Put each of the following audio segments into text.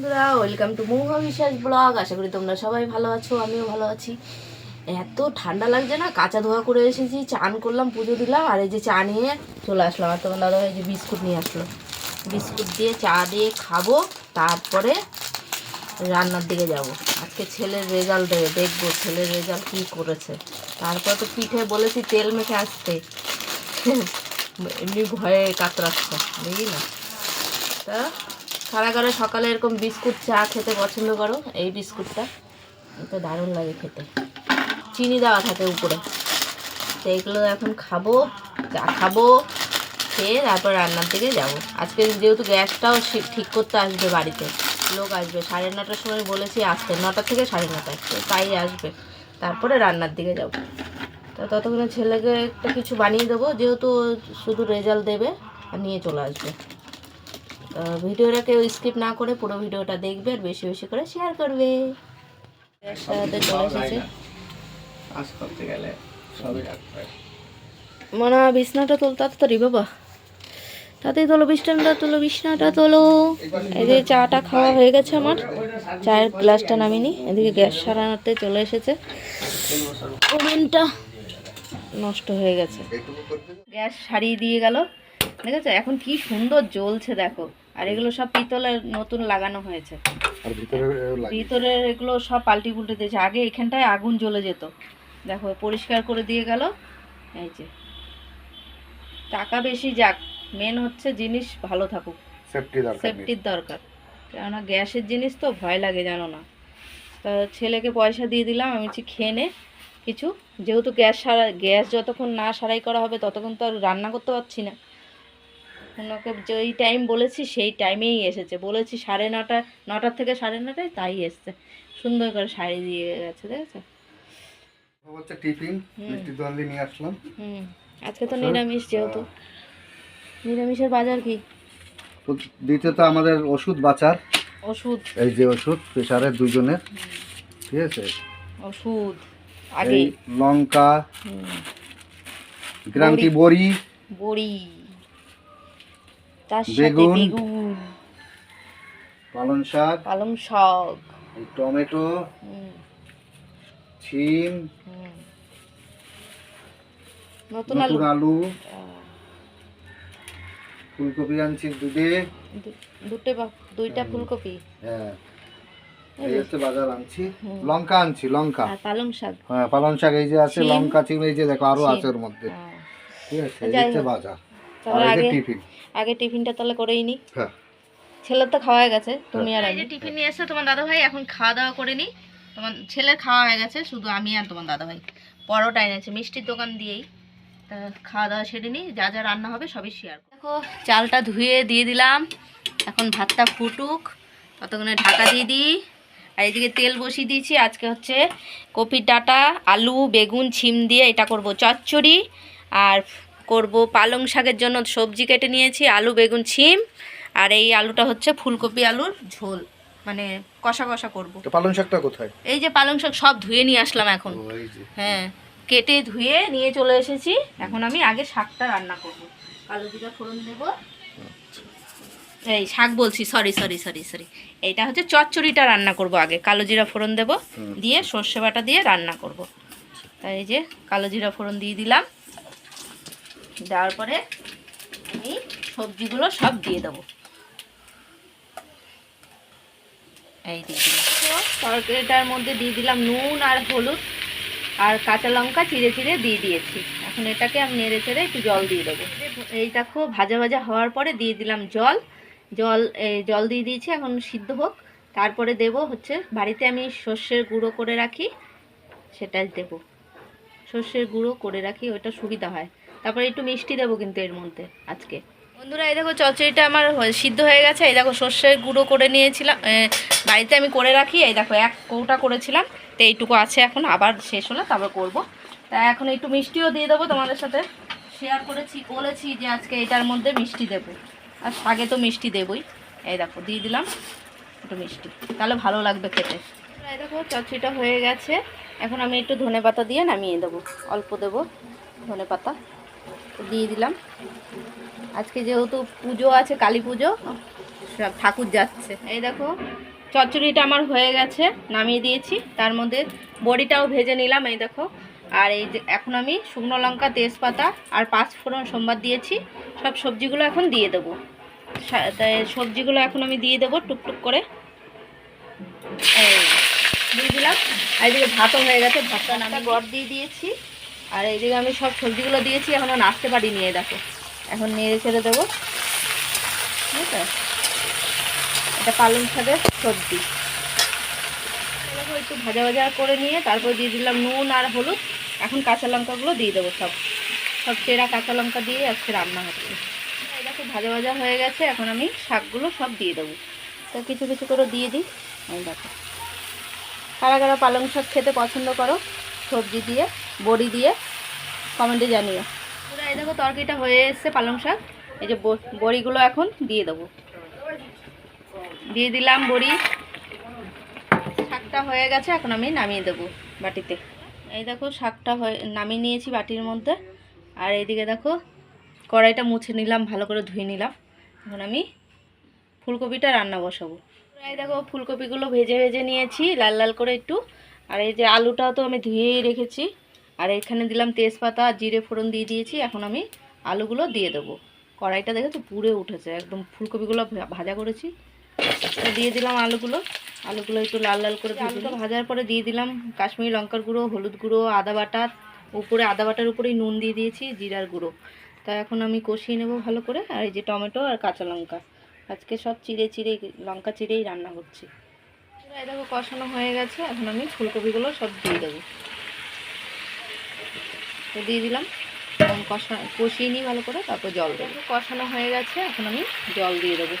বন্ধুরা welcome to Mahua বিশ্বাস blog আশা করি তোমরা সবাই ভালো আছো, আমিও ভালো আছি। এত ঠান্ডা লাগছে না, কাঁচা ধোয়া করে এসেছি, চান করলাম, পুজো দিলাম, আর এই যে চা নিয়ে চলে আসলাম। আর তোমার দাদা এই যে বিস্কুট নিয়ে আসলো। বিস্কুট দিয়ে চা দিয়ে খাব, তারপরে রান্নার দিকে যাব। আজকে ছেলের রেজাল্ট দেবে দেখব ছেলের রেজাল্ট কী করেছে। তারপর তো পিঠে বলেছি তেল মেখে আসতে। এমনি ভয়ে কাতরাচ্ছে দেখি না? তা কারা কারা সকালে এরকম বিস্কুট চা খেতে পছন্দ করো, এই বিস্কুটটা। এটা দারুণ লাগে খেতে। চিনি দেওয়া থাকে উপরে। তো এইগুলো এখন খাব, চা খাব, খেয়ে তারপর রান্নার দিকে যাব। আজকে যেহেতু গ্যাসটাও ঠিক করতে আসবে বাড়িতে, লোক আসবে। সাড়ে নটার সময় বলেছি আসতে, নটা থেকে সাড়ে নটায় তো তাই আসবে। তারপরে রান্নার দিকে যাব। তো ততক্ষণে ছেলেকে একটা কিছু বানিয়ে দেবো, যেহেতু শুধু রেজাল্ট দেবে আর নিয়ে চলে আসবে। তো ভিডিওটা কেউ স্কিপ না করে পুরো ভিডিওটা দেখবে আর বেশি বেশি করে শেয়ার করবে। এর সাথে চলে এসেছে। কাজ করতে গেলে সবই রাখতে মনে হয় বিছনাটা তোল তাড়াতাড়ি বাবা। তাতেই তোলো বিছনাটা তোলো বিছনাটা তোলো। এই যে চাটা খাওয়া হয়ে গেছে আমার। চায়ের গ্লাসটা নামিনি এদিকে গ্যাস সারানোতে চলে এসেছে। ওভেনটা নষ্ট হয়ে গেছে। গ্যাস সারিয়ে দিয়ে গেল। ঠিক আছে এখন কি সুন্দর জ্বলছে দেখো। আর এগুলো সব পিতলের নতুন লাগানো হয়েছে। ভিতরে ভিতরের এগুলো সব পাল্টি পুল্টে দিয়েছে। আগে এখানটায় আগুন জ্বলে যেত। দেখো পরিষ্কার করে দিয়ে গেল। এই যে। টাকা বেশি যাক। মেন হচ্ছে জিনিস ভালো থাকুক। সেফটির দরকার কেননা গ্যাসের জিনিস তো ভয় লাগে জানো না। তা ছেলেকে পয়সা দিয়ে দিলাম আমি বলছি খেয়ে নে কিছু। যেহেতু গ্যাস সারা গ্যাস যতক্ষণ না সারাই করা হবে ততক্ষণ তো আর রান্না করতে পারছি না। ওনাকে যেই টাইম বলেছি সেই টাইমেই এসেছে। বলেছি সাড়ে নটা নটার থেকে সাড়ে নটায় তাই এসছে। সুন্দর করে শাড়ি দিয়ে গেছে দেখেছ? হচ্ছে টিফিন। মিষ্টি নিয়ে আসলাম। হুম। আজকে তো নিরামিষ যেহেতু। নিরামিষের বাজার কি? দ্বিতীয়ত আমাদের ওষুধ বাঁচার। ওষুধ। এই যে ওষুধ প্রেশারের দুজনের ঠিক আছে? ওষুধ আগে। লঙ্কা হুম, গ্রান্তি বড়ি। বড়ি। তার সাথে বেগুন। বেগুন। পালং শাক। পালং শাক। টমেটো। শিম নতুন আলু। আলু। ফুলকপি আনছি দুটো বা দুইটা ফুলকপি। হ্যাঁ। এই। হচ্ছে বাজার আনছি। লঙ্কা আনছি লঙ্কা। পালং শাক। হ্যাঁ পালং শাক এই যে আছে লঙ্কা চিম এই যে দেখো আরও আছে ওর মধ্যে। ঠিক আছে এই হচ্ছে বাজার। তাহলে আগে টিফিন। আগে টিফিনটা তাহলে করেই নি। হ্যাঁ। ছেলের তো খাওয়া হয়ে গেছে তুমি আর আমি। টিফিন নিয়ে এসে তোমার দাদা ভাই এখন খাওয়া দাওয়া করে নি। তোমার ছেলের খাওয়া হয়ে গেছে শুধু আমি আর তোমার দাদা ভাই পরোটা এনেছে মিষ্টির দোকান দিয়েই। তা খাওয়া দাওয়া সেরে নি যা যা রান্না হবে সবই শেয়ার দেখো চালটা ধুয়ে দিয়ে দিলাম। এখন ভাতটা ফুটুক ততক্ষণে ঢাকা দিয়ে দিই। আর এদিকে তেল বসিয়ে দিয়েছি আজকে হচ্ছে কপির ডাঁটা আলু বেগুন ছিম দিয়ে এটা করব চচ্চড়ি। আর করব। পালং শাকের জন্য সবজি কেটে নিয়েছি আলু বেগুন ছিম। আর এই আলুটা হচ্ছে ফুলকপি আলুর ঝোল। মানে কষা কষা করব। পালং শাকটা কোথায়? এই যে পালং শাক সব ধুয়ে নিয়ে আসলাম এখন। হ্যাঁ কেটে ধুয়ে নিয়ে চলে এসেছি। এখন আমি আগে শাকটা রান্না করব। কালো জিরা ফোড়ন দেব। এই শাক বলছি সরি সরি সরি সরি এইটা হচ্ছে চচ্চড়িটা রান্না করব আগে। কালো জিরা ফোড়ন দেব। দিয়ে সর্ষে বাটা দিয়ে রান্না করব। তাই এই যে কালো জিরা ফোড়ন দিয়ে দিলাম। দেওয়ার পরে আমি সবজিগুলো সব দিয়ে দেবো। এই দিয়ে তরকারিটার মধ্যে দিয়ে দিলাম নুন আর হলুদ আর কাঁচা লঙ্কা চিড়ে চিড়ে দিয়ে দিয়েছি। এখন এটাকে আমি নেড়ে চেড়ে একটু জল দিয়ে দেবো। এই দেখো ভাজা ভাজা হওয়ার পরে দিয়ে দিলাম জল। জল জল দিয়ে দিয়েছি, এখন সিদ্ধ হোক। তারপরে দেব হচ্ছে, বাড়িতে আমি সর্ষের গুঁড়ো করে রাখি, সেটাই দেব। সর্ষের গুঁড়ো করে রাখি, ওটা সুবিধা হয়। তারপরে একটু মিষ্টি দেবো কিন্তু এর মধ্যে আজকে। বন্ধুরা, এই দেখো চচড়িটা আমার সিদ্ধ হয়ে গেছে। এই দেখো সর্ষের গুঁড়ো করে নিয়েছিলাম। বাড়িতে আমি করে রাখি। এই দেখো, এক কৌটা করেছিলাম। তো এইটুকু আছে এখন, আবার শেষ হলে, তারপর করব। তা এখন একটু মিষ্টিও দিয়ে দেবো তোমাদের সাথে। শেয়ার করেছি, বলেছি যে আজকে এটার মধ্যে মিষ্টি দেবো। আর শাকে তো মিষ্টি দেবই। এই দেখো, দিয়ে দিলাম একটু মিষ্টি। তাহলে ভালো লাগবে খেতে। এই দেখো চচড়িটা হয়ে গেছে। এখন আমি একটু ধনে পাতা দিয়ে নামিয়ে দেবো। অল্প দেবো ধনে পাতা দিয়ে দিলাম। আজকে যেহেতু পুজো আছে, কালী পুজো, সব ঠাকুর যাচ্ছে। এই দেখো, চচ্চড়িটা আমার হয়ে গেছে, নামিয়ে দিয়েছি। তার মধ্যে বড়িটাও ভেজে নিলাম, এই দেখো। আর এই যে এখন আমি শুকনো লঙ্কা, তেজপাতা আর পাঁচ ফোড়ন সোমবার দিয়েছি। সব সবজিগুলো এখন দিয়ে দেবো। সবজিগুলো এখন আমি দিয়ে দেবো টুকটুক করে। দিয়ে দিলাম। আর এদিকে ভাতও হয়ে গেছে, ভাতটা নামটা গড় দিয়ে দিয়েছি। আর এইদিকে আমি সব সবজিগুলো দিয়েছি এখনও নাচতে পারি নিয়ে দেখো। এখন নেড়ে ছেড়ে দেবো। ঠিক আছে? এটা পালং শাকের সবজি। একটু ভাজা ভাজা করে নিয়ে তারপর দিয়ে দিলাম নুন আর হলুদ। এখন কাঁচা লঙ্কাগুলো দিয়ে দেবো সব। সব চেরা কাঁচা লঙ্কা দিয়ে আজকে রান্না হচ্ছে দেখো, ভাজা ভাজা হয়ে গেছে। এখন আমি শাকগুলো সব দিয়ে দেবো। তো কিছু কিছু করে দিয়ে দিই। দেখো। কারা কারা পালং শাক খেতে পছন্দ করো, সবজি দিয়ে বড়ি দিয়ে কমেন্টে জানিও। এই দেখো তরকারিটা হয়ে এসছে পালং শাক। এই যে বড়িগুলো এখন দিয়ে দেবো। দিয়ে দিলাম বড়ি। শাকটা হয়ে গেছে, এখন আমি নামিয়ে দেবো বাটিতে। এই দেখো শাকটা হয়ে, নামিয়ে নিয়েছি বাটির মধ্যে। আর এইদিকে দেখো কড়াইটা মুছে নিলাম, ভালো করে ধুয়ে নিলাম। এখন আমি ফুলকপিটা রান্না বসাবো। এই দেখো ফুলকপিগুলো ভেজে ভেজে নিয়েছি, লাল লাল করে একটু। আর এই যে আলুটাও তো আমি ধুয়েই রেখেছি। আর এখানে দিলাম তেজপাতা, জিরে ফোড়ন দিয়ে দিয়েছি, এখন আমি আলুগুলো দিয়ে দেবো। কড়াইটা দেখে তো পুড়ে উঠেছে, একদম ফুলকপিগুলো ভাজা করেছি। দিয়ে দিলাম আলুগুলো আলুগুলো একটু লাল লাল করে আলুটা ভাজার পরে দিয়ে দিলাম কাশ্মীরি লঙ্কার গুঁড়ো, হলুদ গুঁড়ো, আদা বাটা, উপরে আদা বাটার উপরেই নুন দিয়ে দিয়েছি, জিরার গুঁড়ো। তা এখন আমি কষিয়ে নেব ভালো করে, আর এই যে টমেটো আর কাঁচা লঙ্কা। আজকে সব চিড়ে চিড়ে লঙ্কা চিড়েই রান্না করছি। দেখো কষানো হয়ে গেছে, এখন আমি ফুলকপিগুলো সব দিয়ে দেবো। তো দিয়ে দিলাম। এখন কষা কষিয়ে নিই ভালো করে তারপর জল দেবো। কষানো হয়ে গেছে এখন আমি জল দিয়ে দেবো।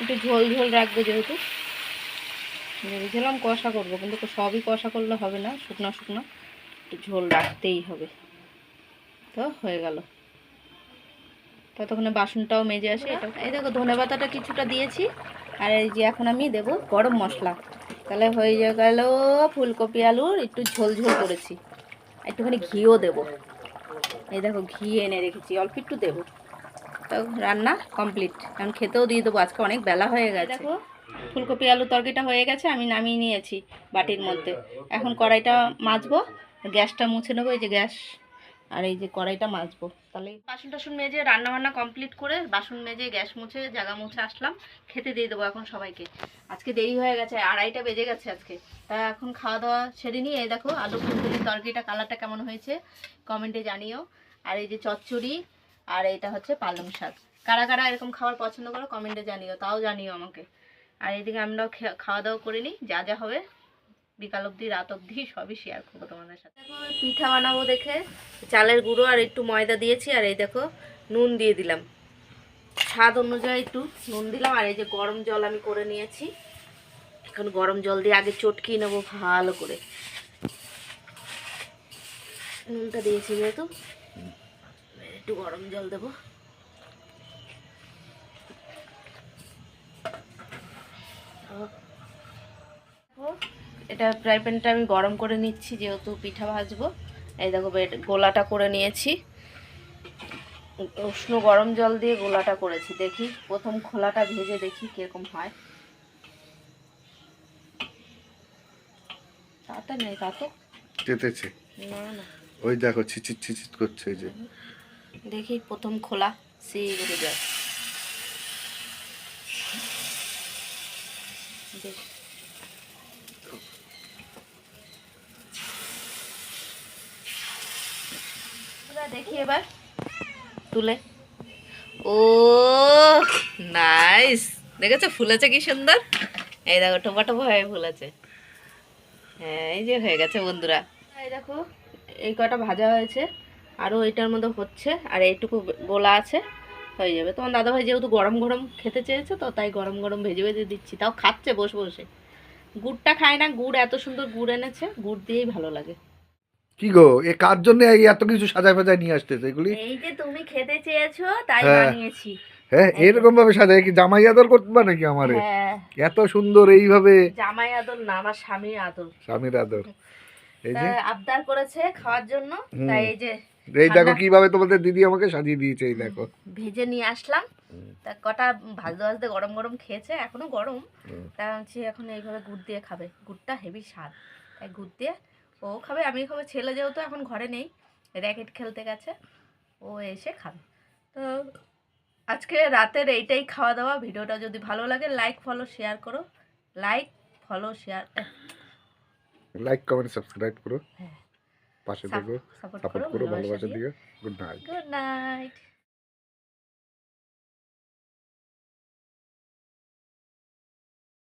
একটু ঝোল ঝোল রাখব যেহেতু। ভেবেছিলাম কষা করব কিন্তু সবই কষা করলে হবে না শুকনো শুকনো। একটু ঝোল রাখতেই হবে। তো হয়ে গেল। ততক্ষণে বাসনটাও মেজে আসে এটা এই দেখো ধনে পাতাটা কিছুটা দিয়েছি আর এই যে এখন আমি দেবো গরম মশলা। তাহলে হয়ে গেল ফুলকপি আলুর একটু ঝোল ঝোল করেছি। একটুখানি ঘিও দেবো। এই দেখো ঘি এনে রেখেছি অল্প একটু দেবো। তো রান্না কমপ্লিট কারণ খেতেও দিয়ে দেবো আজকে অনেক বেলা হয়ে গেছে। দেখো ফুলকপি আলু তরকারিটা হয়ে গেছে আমি নামিয়ে নিয়েছি বাটির মধ্যে। এখন কড়াইটা মাজবো গ্যাসটা মুছে নেব এই যে গ্যাস আর এই যে কড়াইটা মাজবো। তাহলে বাসন টাসন মেজে, রান্না বান্না কমপ্লিট করে বাসন মেজে, গ্যাস মুছে জায়গা মুছে আসলাম। খেতে দিয়ে দেবো এখন সবাইকে। আজকে দেরি হয়ে গেছে, আড়াইটা বেজে গেছে আজকে। তা এখন খাওয়া দাওয়া সেরে নিয়ে, এই দেখো আলু ফুলকপির তরকারিটা কালারটা কেমন হয়েছে কমেন্টে জানিও। আর এই যে চচ্চড়ি, আর এইটা হচ্ছে পালং শাক। কারা কারা এরকম খাবার পছন্দ করো কমেন্টে জানিও, তাও জানিও আমাকে। আর এদিকে আমরাও খাওয়া দাওয়া করে নিই, যা যা হবে। বিকাল অবধি রাত অবধি সবই শেয়ার করব তোমাদের সাথে। পিঠা বানাবো দেখে। চালের গুঁড়ো আর একটু ময়দা দিয়েছি আর এই দেখো নুন দিয়ে দিলাম। স্বাদ অনুযায়ী একটু নুন দিলাম আর এই যে গরম জল আমি করে নিয়েছি। এখন গরম জল দিয়ে আগে চটকিয়ে নেব ভালো করে। নুনটা দিয়েছি যেহেতু একটু গরম জল দেবো। দেখো, এটা ফ্রাই প্যানটা আমি গরম করে নিচ্ছি যেহেতু পিঠা ভাজবো। এই দেখো গোলাটা করে নিয়েছি। উষ্ণ গরম জল দিয়ে গোলাটা করেছি দেখি প্রথম খোলাটা ভেজে দেখি কীরকম হয়। তাতে নেই তা তো। যেতেছে না না। ওই দেখো ছিচিট ছিচিট করছে এই যে। দেখি প্রথম খোলা সেই যায়। বেশ। তুলে। ও নাইস দেখেছ? ফুলেছে কি সুন্দর? এই দেখো টোপা টোপা হয়ে ফুলেছে। হ্যাঁ এই যে হয়ে গেছে বন্ধুরা। এই দেখো, এই কটা ভাজা হয়েছে। আরও এটার মধ্যে হচ্ছে, আর এইটুকু গোলা আছে, হয়ে যাবে। তোমার দাদাভাই যেহেতু গরম গরম খেতে চেয়েছে, তো তাই গরম গরম ভেজে ভেজে দিচ্ছি। তাও খাচ্ছে বসে বসে। গুড়টা খায় না, গুড় এত সুন্দর গুড় এনেছে, গুড় দিয়েই ভালো লাগে। কি গো? এ কার জন্য এত কিছু সাজায় ফাজায় নিয়ে আসতেছে এগুলি? এই যে তুমি খেতে চেয়েছো তাই হ্যাঁ। বানিয়েছি। হ্যাঁ এরকম ভাবে সাজায় কি জামাই আদর করতে নাকি আমারে? হ্যাঁ। এত সুন্দর এইভাবে। জামাই আদর না আমার স্বামীর আদর। স্বামীর আদর। এই যে। আবদার করেছে খাওয়ার জন্য। তাই এই যে এই দেখো কীভাবে তোমাদের দিদি আমাকে সাজিয়ে দিয়েছে এই দেখো। ভেজে নিয়ে আসলাম। তা কটা ভাজতে ভাজতে গরম গরম খেয়েছে এখনও গরম। তা হচ্ছে এখন এইভাবে গুড় দিয়ে খাবে। গুড়টা হেভি স্বাদ। তাই গুড় দিয়ে ও খাবে আমি খাব। ছেলে যেহেতু এখন ঘরে নেই র্যাকেট খেলতে গেছে ও এসে খাবে। তো আজকে রাতের এইটাই খাওয়া দাওয়া। ভিডিওটা যদি ভালো লাগে লাইক ফলো শেয়ার করো। Like follow share like comment subscribe করো। হ্যাঁ। পাশে থেকো সাপোর্ট করো ভালোবাসা দিও। Good night good night